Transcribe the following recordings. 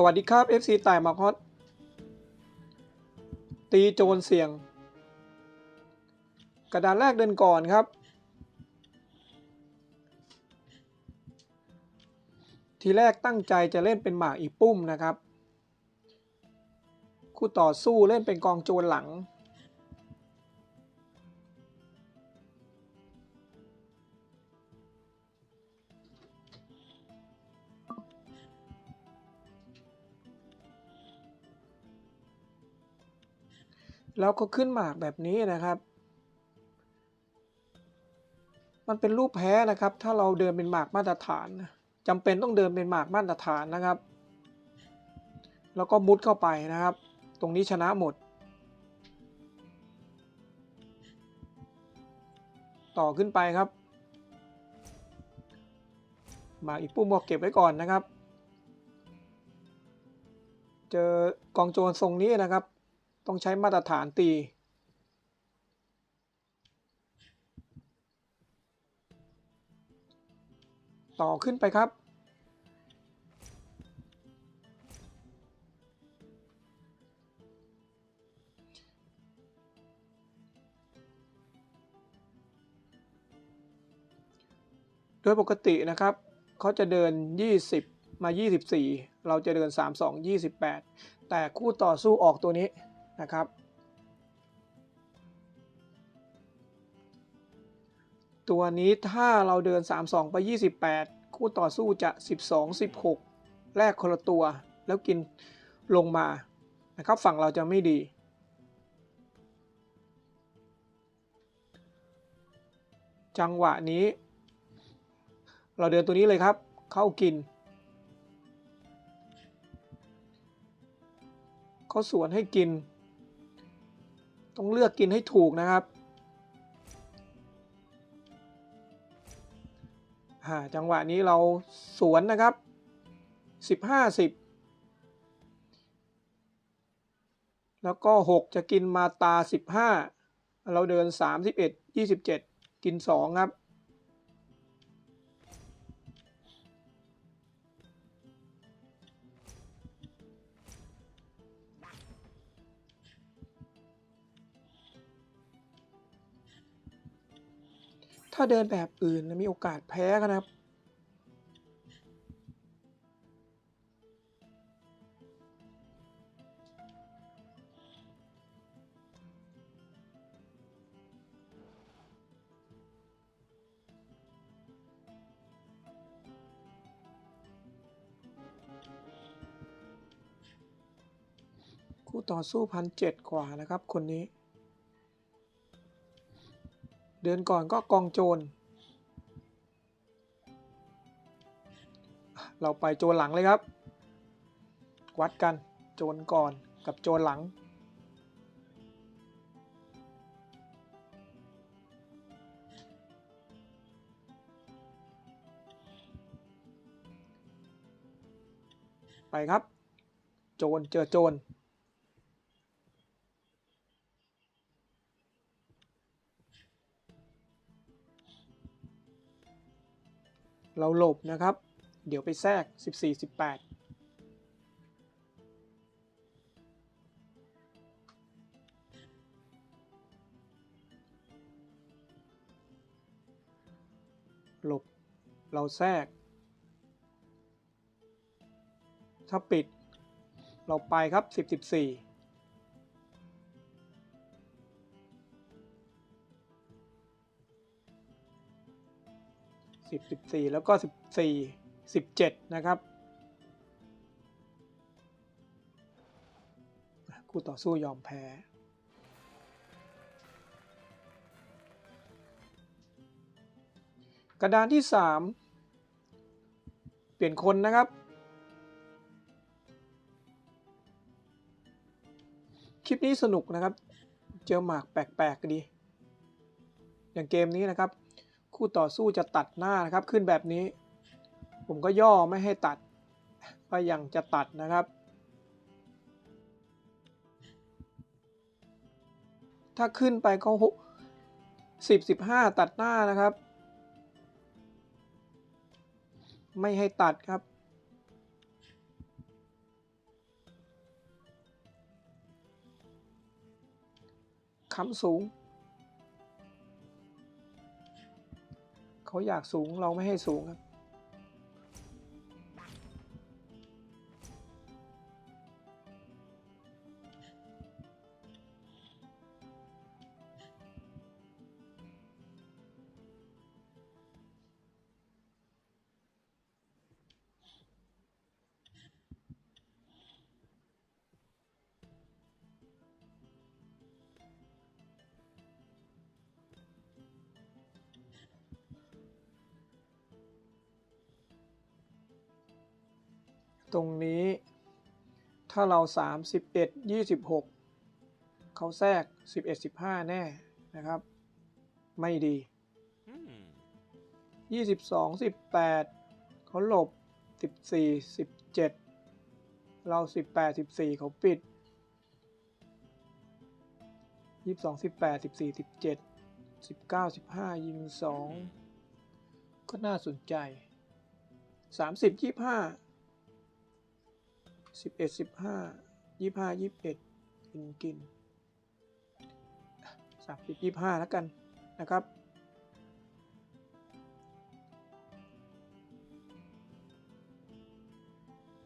สวัสดีครับ FC ต่ายมาฮอต ตีโจนเสี่ยง กระดานแรกเดินก่อนครับ ทีแรกตั้งใจจะเล่นเป็นหมากอีปุ้มนะครับ คู่ต่อสู้เล่นเป็นกองโจรหลัง แล้วก็ขึ้นหมากแบบนี้นะครับ มันเป็นรูปแพ้นะครับ ถ้าเราเดินเป็นหมากมาตรฐานจำเป็นต้องเดินเป็นหมากมาตรฐานนะครับ แล้วก็มุดเข้าไปนะครับ ตรงนี้ชนะหมด ต่อขึ้นไปครับหมากอีกปุ้มบอกเก็บไว้ก่อนนะครับ เจอกองโจรทรงนี้นะครับ ต้องใช้มาตรฐานตี ต่อขึ้นไปครับ โดยปกตินะครับเขาจะเดิน 20 มา 24 เราจะเดิน 32 28 แต่คู่ต่อสู้ออกตัวนี้ นะครับ ตัวนี้ถ้าเราเดิน 32 ไป 28 คู่ต่อสู้จะ 12 16 แลกคนละตัว แล้วกินลงมานะครับฝั่งเราจะไม่ดีจังหวะนี้ เราเดินตัวนี้เลยครับ เข้ากิน เขาสวนให้กิน ต้องเลือกกินให้ถูกนะครับจังหวะนี้เราสวนนะครับ 15 10 แล้วก็ 6 จะกินมาตา 15 เราเดิน 31 27 กิน 2 ครับ ถ้าเดินแบบอื่นมีโอกาสแพ้นะครับ คู่ต่อสู้พันเจ็ดกว่านะครับคนนี้ เดินก่อนก็กองโจร เราไปโจรหลังเลยครับ วัดกันโจรก่อนกับโจรหลัง ไปครับ โจรเจอโจร เราหลบนะครับ เดี๋ยวไปแทรก 14 18 หลบ เราแทรก ถ้าปิด เราไปครับ 10 14 สิบสิบสี่แล้วก็สิบสี่สิบเจ็ดนะครับคู่ต่อสู้ยอมแพ้ กระดานที่สามเปลี่ยนคนนะครับ คลิปนี้สนุกนะครับ เจอหมากแปลก ๆ ดี อย่างเกมนี้นะครับ คู่ต่อสู้จะตัดหน้านะครับขึ้นแบบนี้ ผมก็ย่อไม่ให้ตัดก็ยังจะตัดนะครับ ถ้าขึ้นไปก็สิบสิบห้าตัดหน้านะครับ ไม่ให้ตัดครับคำสูง เขาอยากสูงเราไม่ให้สูงครับ ตรงนี้ ถ้าเรา 31 26 เขาแทรก 11 15 แน่นะครับ ไม่ดี Hmm. 22 18 เขาหลบ 14 17 เรา 18 14 เขาปิด 22 18 14 17 19 15 ยิง 2 ก็น่าสนใจ 30 25 สิบเอ็ดสิบห้ายี่ห้ายี่สิบเอ็ดกินกินสามสิบยี่ห้าแล้วกันนะครับ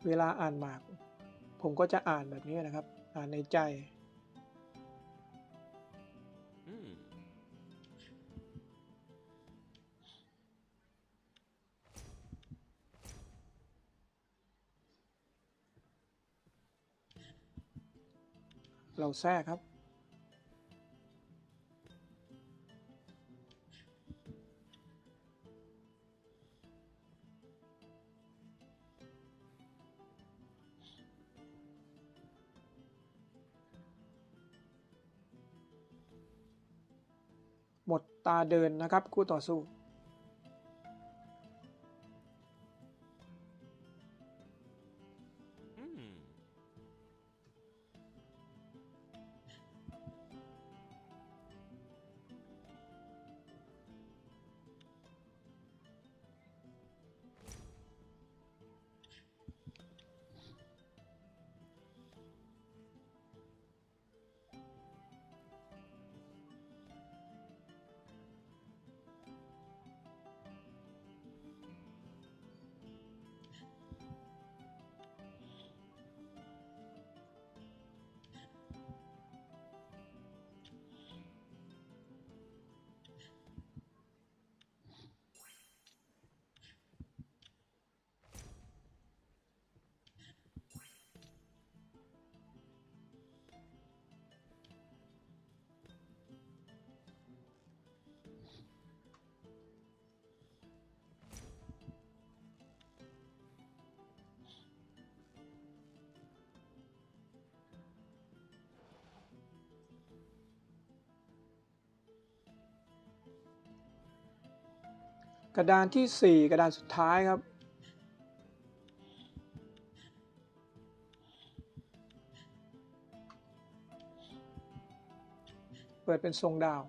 เวลาอ่านหมาก ผมก็จะอ่านแบบนี้นะครับ อ่านในใจ เราแทรกครับ หมดตาเดินนะครับคู่ต่อสู้ กระดานที่ 4 กระดานสุดท้ายครับ เปิดเป็นทรงดาว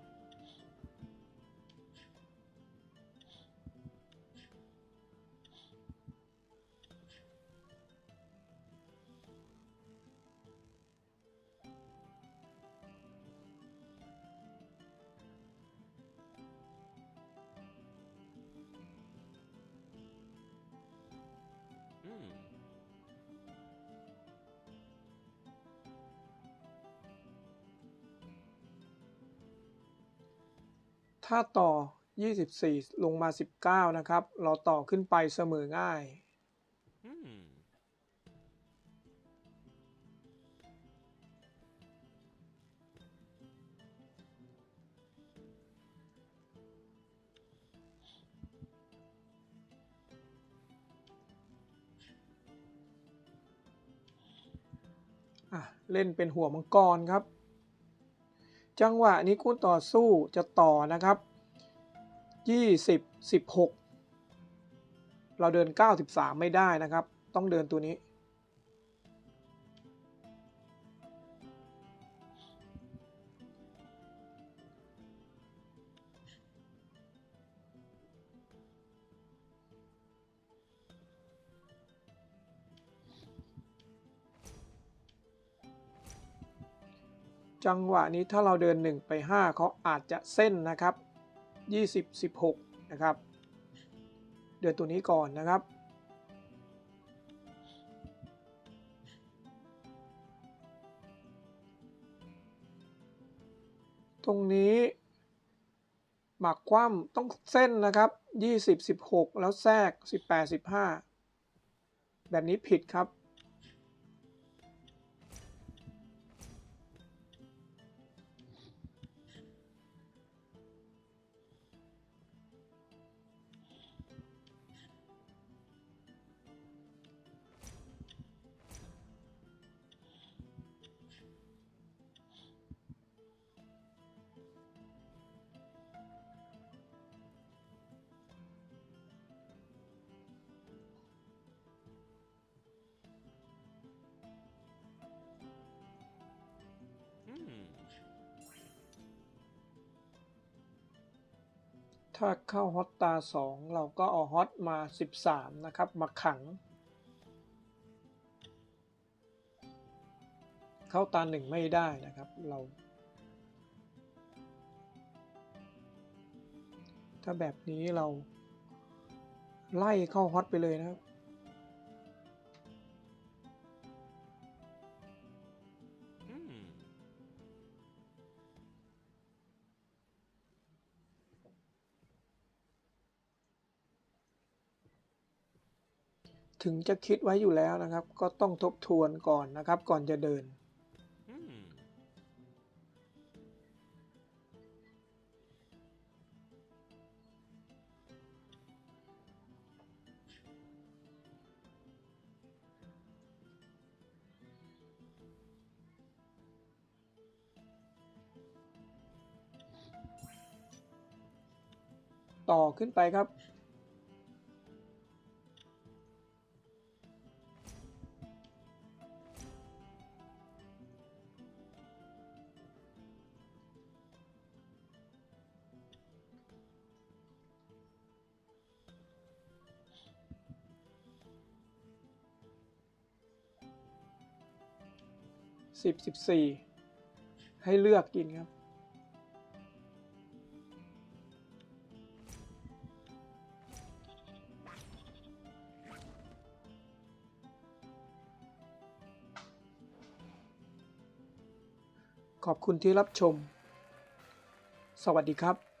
ถ้าต่อ 24 ลงมา 19 นะครับ เราต่อขึ้นไปเสมอง่ายอะเล่นเป็นหัวมังกรครับ จังหวะนี้คู่ต่อสู้จะต่อนะครับ 20 16 เราเดิน 93 ไม่ได้นะครับ ต้องเดินตัวนี้ จังหวะนี้ถ้าเราเดิน 1 ไป 5 เขาอาจจะเส้นนะครับ 20 16 นะครับ เดินตัวนี้ก่อนนะครับ ตรงนี้หมักคว่ำต้องเส้นนะครับ 20 16 แล้วแทรก 18 15 แบบนี้ผิดครับ ถ้าเข้าฮอตตา 2 เราก็เอาฮอตมา 13 นะครับ มาขัง เข้าตา 1 ไม่ได้นะครับเรา ถ้าแบบนี้เราไล่เข้าฮอตไปเลยนะครับ ถึงจะคิดไว้อยู่แล้วนะครับ ก็ต้องทบทวนก่อนนะครับ ก่อนจะเดิน ต่อขึ้นไปครับ สิบสี่ให้เลือกกินครับ ขอบคุณที่รับชม สวัสดีครับ